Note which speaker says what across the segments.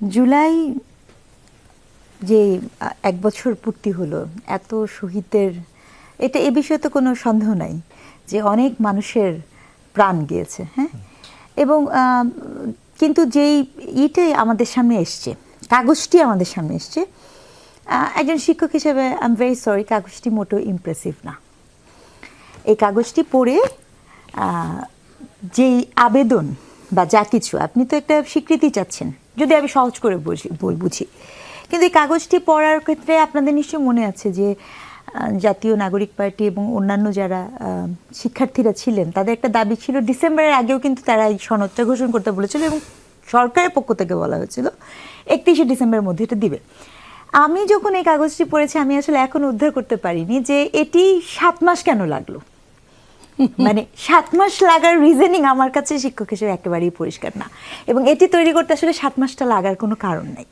Speaker 1: জুলাই যে এক বছর পূর্তি হলো, এত শহীদের, এটা এ বিষয়ে তো কোনো সন্দেহ নাই যে অনেক মানুষের প্রাণ গিয়েছে হ্যাঁ? এবং কিন্তু যেই ইটাই আমাদের সামনে এসছে, কাগজটি আমাদের সামনে এসছে একজন শিক্ষক হিসেবে আই এম ভেরি সরি কাগজটি মোটেও ইমপ্রেসিভ না। এই কাগজটি পড়ে যেই আবেদন বা যা কিছু, আপনি তো একটা স্বীকৃতি চাচ্ছেন যদি আমি সহজ করে বুঝি বুঝি। কিন্তু এই কাগজটি পড়ার ক্ষেত্রে আপনাদের নিশ্চয়ই মনে আছে যে জাতীয় নাগরিক পার্টি এবং অন্যান্য যারা শিক্ষার্থীরা ছিলেন, তাদের একটা দাবি ছিল ডিসেম্বরের আগেও কিন্তু তারা এই সনদটা ঘোষণা করতে বলেছিল এবং সরকারের পক্ষ থেকে বলা হয়েছিল, একত্রিশে ডিসেম্বরের মধ্যে এটা দিবে। আমি যখন এই কাগজটি পড়েছি, আমি আসলে এখন উদ্ধার করতে পারিনি যে এটি সাত মাস কেন লাগল। মানে সাত মাস লাগার রিজনিং আমার কাছে শিক্ষক হিসেবে একেবারেই পরিষ্কার না। এবং এটি তৈরি করতে আসলে সাত মাসটা লাগার কোনো কারণ নেই।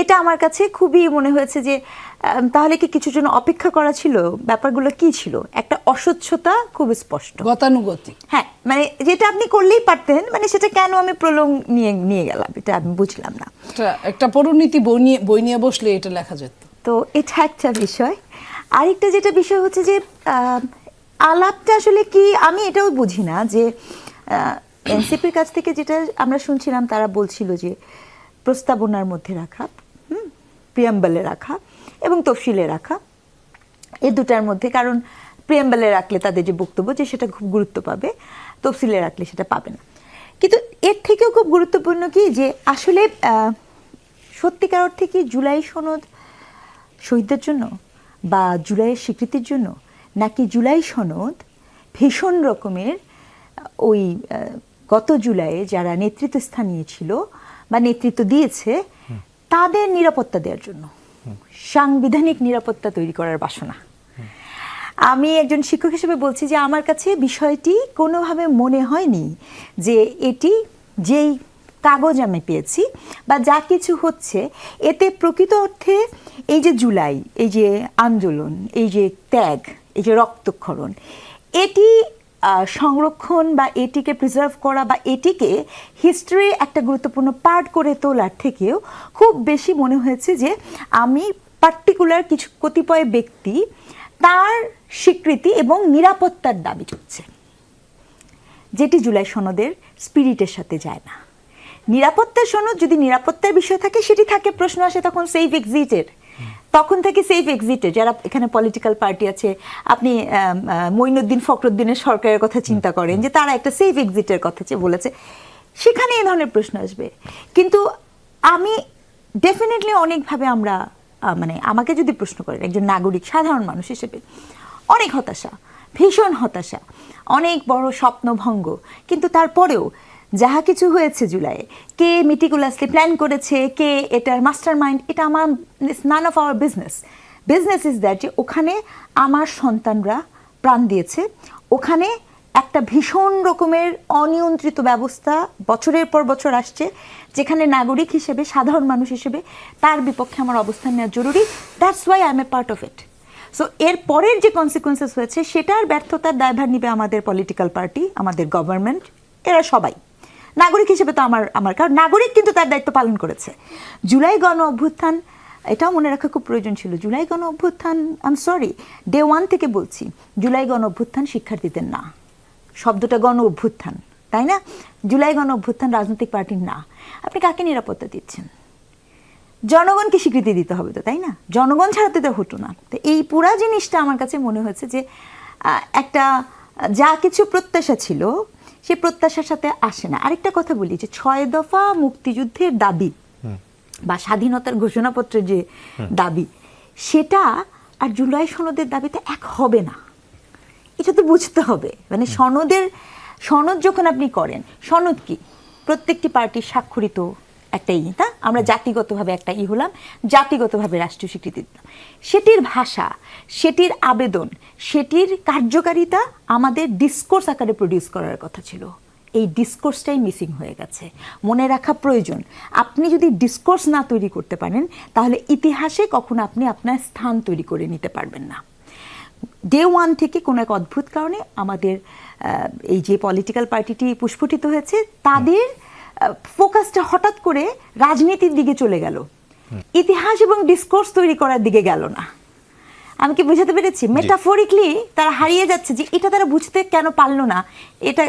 Speaker 1: এটা আমার কাছে খুবই মনে হয়েছে যে তাহলে কি কিছুর জন্য অপেক্ষা করা ছিল? ব্যাপারগুলো কি ছিল? একটা অস্বচ্ছতা খুব স্পষ্ট।
Speaker 2: গতানুগতিক।
Speaker 1: হ্যাঁ মানে যেটা আপনি করলেই পারতেন মানে সেটা কেন আমি প্রলং নিয়ে নিয়ে গেলাম? এটা আমি বুঝলাম না।
Speaker 2: একটা পরিণীতি বই নিয়ে বই নিয়ে বসলে এটা লেখা যেত।
Speaker 1: তো এটা একটা বিষয়। আরেকটা যেটা বিষয় হচ্ছে যে আলাপটা আসলে কি? আমি এটাও বুঝি না যে এনসিপির কাছ থেকে যেটা আমরা শুনছিলাম, তারা বলছিল যে, প্রস্তাবনার মধ্যে রাখা, হুম প্রিয়াম্বলে রাখা এবং তফসিলে রাখা। এ দুটার মধ্যে, কারণ প্রিয়াম্বলে রাখলে তাদের যে বক্তব্য, যে সেটা খুব গুরুত্ব পাবে তফসিলে রাখলে সেটা পাবে না। কিন্তু এর থেকেও খুব গুরুত্বপূর্ণ কি যে, আসলে সত্যিকার অর্থে কি জুলাই সনদ শহীদদের জন্য বা জুলাইয়ের স্বীকৃতির জন্য নাকি জুলাই সনদ ভীষণ রকমের ওই গত জুলাইয়ে যারা নেতৃত্ব স্থান নিয়েছিল বা নেতৃত্ব দিয়েছে তাদের নিরাপত্তা দেওয়ার জন্য। সাংবিধানিক নিরাপত্তা তৈরি করার বাসনা। আমি একজন শিক্ষক হিসেবে বলছি যে আমার কাছে বিষয়টি কোনোভাবে মনে হয়নি যে এটি যেই কাগজ আমি পেয়েছি, বা যা কিছু হচ্ছে, এতে প্রকৃত অর্থে এই যে জুলাই, এই যে আন্দোলন, এই যে ত্যাগ, এই যে রক্তক্ষরণ, এটি সংরক্ষণ বা এটিকে প্রিজার্ভ করা বা এটিকে হিস্ট্রির একটা গুরুত্বপূর্ণ পার্ট করে তোলার থেকেও খুব বেশি মনে হয়েছে যে আমি পার্টিকুলার কিছু কতিপয় ব্যক্তি তার স্বীকৃতি এবং নিরাপত্তার দাবি করছে। যেটি জুলাই সনদের স্পিরিটের সাথে যায় না। নিরাপত্তার সনদ যদি নিরাপত্তার বিষয় থাকে, সেটি থাকে, প্রশ্ন আসে তখন সেফ এক্সিটের তখন থেকে সেফ এক্সিটের যারা এখানে পলিটিক্যাল পার্টি আছে, আপনি মঈনুদ্দিন ফখরুদ্দিনের সরকারের কথা চিন্তা করেন, যে তারা একটা সেফ এক্সিটের কথা বলেছে, সেখানে এই ধরনের প্রশ্ন আসবে। কিন্তু আমি ডেফিনেটলি অনেকভাবে আমরা মানে আমাকে যদি প্রশ্ন করেন, একজন নাগরিক, সাধারণ মানুষ হিসেবে, অনেক হতাশা, ভীষণ হতাশা, অনেক বড় স্বপ্নভঙ্গ, কিন্তু তারপরেও যাহা কিছু হয়েছে জুলাইয়ে কে মিটিকুলাসলি প্ল্যান করেছে, কে এটার মাস্টার মাইন্ড এটা আমার none of our business business is that যে ওখানে আমার সন্তানরা প্রাণ দিয়েছে। ওখানে একটা ভীষণ রকমের অনিয়ন্ত্রিত ব্যবস্থা বছরের পর বছর আসছে, যেখানে নাগরিক হিসেবে, সাধারণ মানুষ হিসেবে তার বিপক্ষে আমার অবস্থান নেওয়া জরুরি। That's why I am a part of it so এর পরের যে কনসিকুয়েন্সেস হয়েছে, সেটার ব্যর্থতার দায়ভার নিবে আমাদের পলিটিক্যাল পার্টি আমাদের গভর্নমেন্ট এরা সবাই। নাগরিক হিসেবে তো আমার আমার। কারণ নাগরিক কিন্তু তার দায়িত্ব পালন করেছে। জুলাই গণ অভ্যুত্থান, এটাও মনে রাখা খুব প্রয়োজন ছিল। জুলাই গণ অভ্যুত্থান আম সরি ডে ওয়ান থেকে বলছি, জুলাই গণ অভ্যুত্থান শিক্ষার্থীদের না। শব্দটা গণ অভ্যুত্থান, তাই না? জুলাই গণ অভ্যুত্থান রাজনৈতিক পার্টির না। আপনি কাকে নিরাপত্তা দিচ্ছেন? জনগণকে স্বীকৃতি দিতে হবে তো, তাই না? জনগণ ছাড়া তো হতো না। তো এই পুরা জিনিসটা আমার কাছে মনে হয়েছে যে একটা যা কিছু প্রত্যাশা ছিল সেই প্রত্যাশার সাথে আসে না। আরেকটা কথা বলি যে ছয় দফা মুক্তিযুদ্ধের দাবি বা স্বাধীনতার ঘোষণাপত্রের যে দাবি সেটা আর জুলাই সনদের দাবিতে এক হবে না। এটা তো বুঝতে হবে। মানে সনদের সনদ যখন আপনি করেন সনদ কি? প্রত্যেকটি পার্টির স্বাক্ষরিত একটা ই, তা? আমরা জাতিগতভাবে একটা ই হলাম, জাতিগতভাবে রাষ্ট্রীয় স্বীকৃতি দিলাম। সেটির ভাষা, সেটির আবেদন, সেটির কার্যকারিতা আমাদের ডিসকোর্স আকারে প্রডিউস করার কথা ছিল। এই ডিসকোর্সটাই মিসিং হয়ে গেছে। মনে রাখা প্রয়োজন, আপনি যদি ডিসকোর্স না তৈরি করতে পারেন, তাহলে ইতিহাসে কখনো আপনি আপনার স্থান তৈরি করে নিতে পারবেন না। ডে ওয়ান থেকে কোনো এক অদ্ভুত কারণে আমাদের এই যে পলিটিক্যাল পার্টিটি পুষ্পটিত হয়েছে, তাদের ফোকাসটা হঠাৎ করে রাজনীতির দিকে চলে গেল। ইতিহাস এবং ডিসকোর্স তৈরি করার দিকে গেল না। আমি কি বুঝাতে পেরেছি? মেটাফোরিকলি তারা হারিয়ে যাচ্ছে যে এটা তারা বুঝতে কেন পারল না। এটা